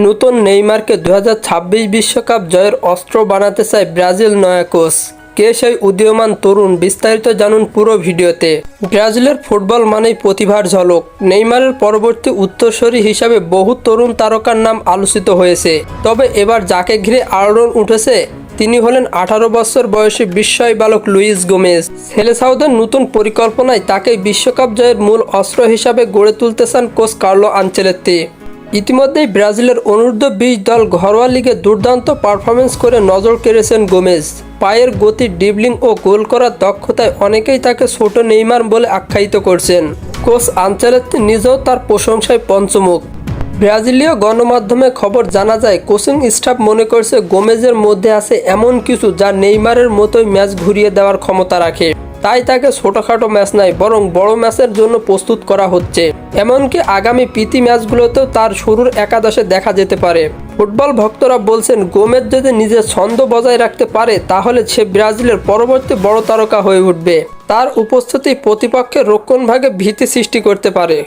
নতুন নেইমারকে দু বিশ্বকাপ জয়ের অস্ত্র বানাতে চায় ব্রাজিল নয়া কোচ। কে সেই উদীয়মান তরুণ বিস্তারিত জানুন পুরো ভিডিওতে। ব্রাজিলের ফুটবল মানেই প্রতিভার ঝলক। নেইমারের পরবর্তী উত্তরসূরি হিসাবে বহু তরুণ তারকার নাম আলোচিত হয়েছে। তবে এবার যাকে ঘিরে আলোড়ন উঠেছে, তিনি হলেন আঠারো বছর বয়সী বিস্ময় বালক লুইস গোমেজ। সেলেসাউদের নতুন পরিকল্পনায় তাকে বিশ্বকাপ জয়ের মূল অস্ত্র হিসাবে গড়ে তুলতে চান কোচ কার্লো আনচেলেত্তি ইতিমধ্যেই ব্রাজিলের অনূর্ধ্ব বিশ দল ঘরোয়া লিগে দুর্দান্ত পারফরমেন্স করে নজর কেড়েছেন গোমেজ। পায়ের গতি ডিবলিং ও গোল করার দক্ষতায় অনেকেই তাকে ছোট নেইমার বলে আখ্যায়িত করছেন। কোচ আঞ্চলেত্তি নিজেও তার প্রশংসায় পঞ্চমুখ। ব্রাজিলীয় গণমাধ্যমে খবর জানা যায়, কোচিং স্টাফ মনে করছে গোমেজের মধ্যে আছে এমন কিছু যা নেইমারের মতোই ম্যাচ ঘুরিয়ে দেওয়ার ক্ষমতা রাখে। তাই তাকে ছোটোখাটো ম্যাচ নয় বরং বড় ম্যাচের জন্য প্রস্তুত করা হচ্ছে। এমনকি আগামী প্রীতি ম্যাচগুলোতেও তার শুরুর একাদশে দেখা যেতে পারে। ফুটবল ভক্তরা বলছেন, গোমেজ যদি নিজের ছন্দ বজায় রাখতে পারে, তাহলে সে ব্রাজিলের পরবর্তী বড় তারকা হয়ে উঠবে। তার উপস্থিতি প্রতিপক্ষের রক্ষণভাগে ভীতি সৃষ্টি করতে পারে।